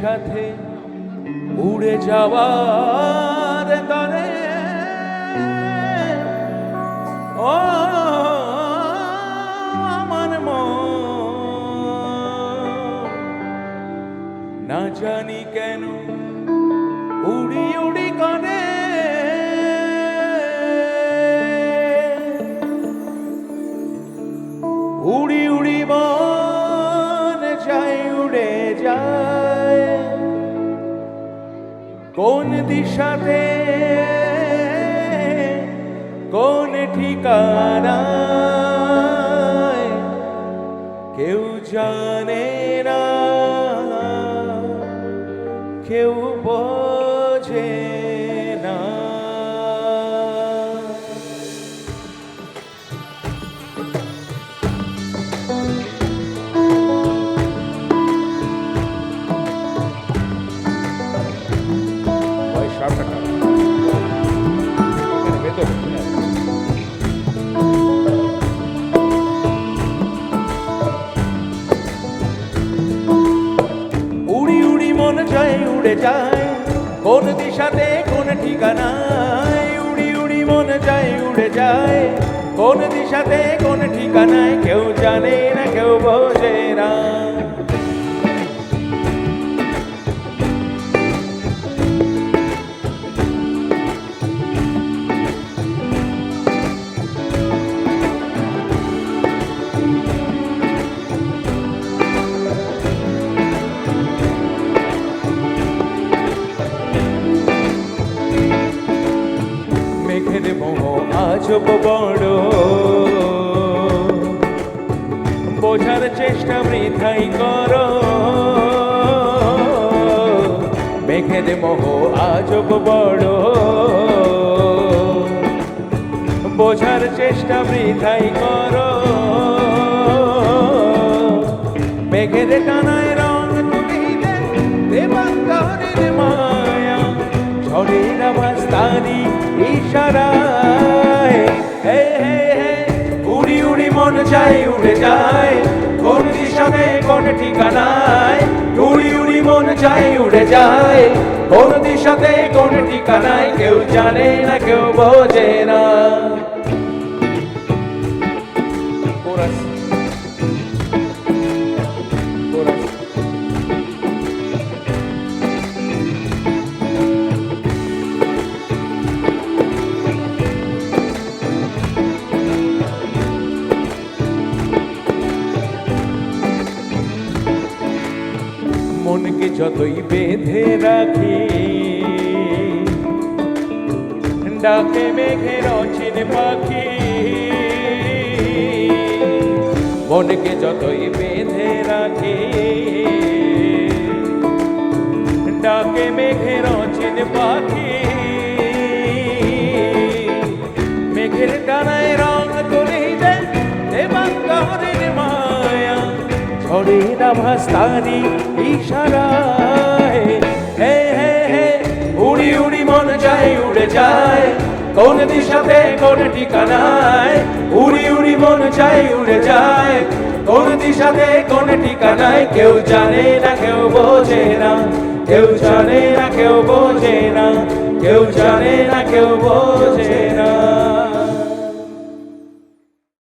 সাথে উড়ে যাওয়ার তরে। ও আমার না জানি কেন উড়ি উড়ি করে উড়ি উড়ি মন যায়, উড়ে যায়। কোন দিশাতে? কোন ঠিকানা কেউ জানে উড়ি উড়ি মন যায় উড়ে যায়। কোন দিশাতে, কোন ঠিকানায়? উড়ি উড়ি মন যায় উড়ে যায়। কোন দিশাতে, কোন ঠিকানায়? কেউ জানে না, কেউ বোঝে না। আজব বড় বোঝার চেষ্টা বৃথাই করো। মেঘের মোহ আজব বড় বোঝার চেষ্টা বৃথাই করো। মেঘের টানায় রং তুলিলে দেবাঙ্গনের মায়া, ঝড়ের আওয়াজ তারি যায় উড়ে যায় কোন দিশাতে, কোন ঠিকানায়? উড়ি উড়ি মন চাই, উড়ে যায় কোন দিশাতে, কোন ঠিকানায়? কেউ জানে না, কেউ বোঝে না। যতই বেঁধে রাখি। ডাকে মেঘের অচিন পাখি। মনকে যতই বেঁধে রাখি। ডাকে মেঘের অচিন পাখি। মেঘের ডানায় রং তুলিতে দেবাঙ্গরের মায়া। ঝড়ের আভাস তারি ইশারায়। হে হে হে, উড়ি উড়ি মন যায়, উড়ে যায়। কোন দিশাতে, কোন ঠিকানায়। উড়ি উড়ি মন যায়, উড়ে যায়। কোন দিশাতে, কোন ঠিকানায় কেউ জানে না, কেউ বোঝে না। কেউ জানে না, কেউ বোঝে না। কেউ জানে না, কেউ বোঝে না।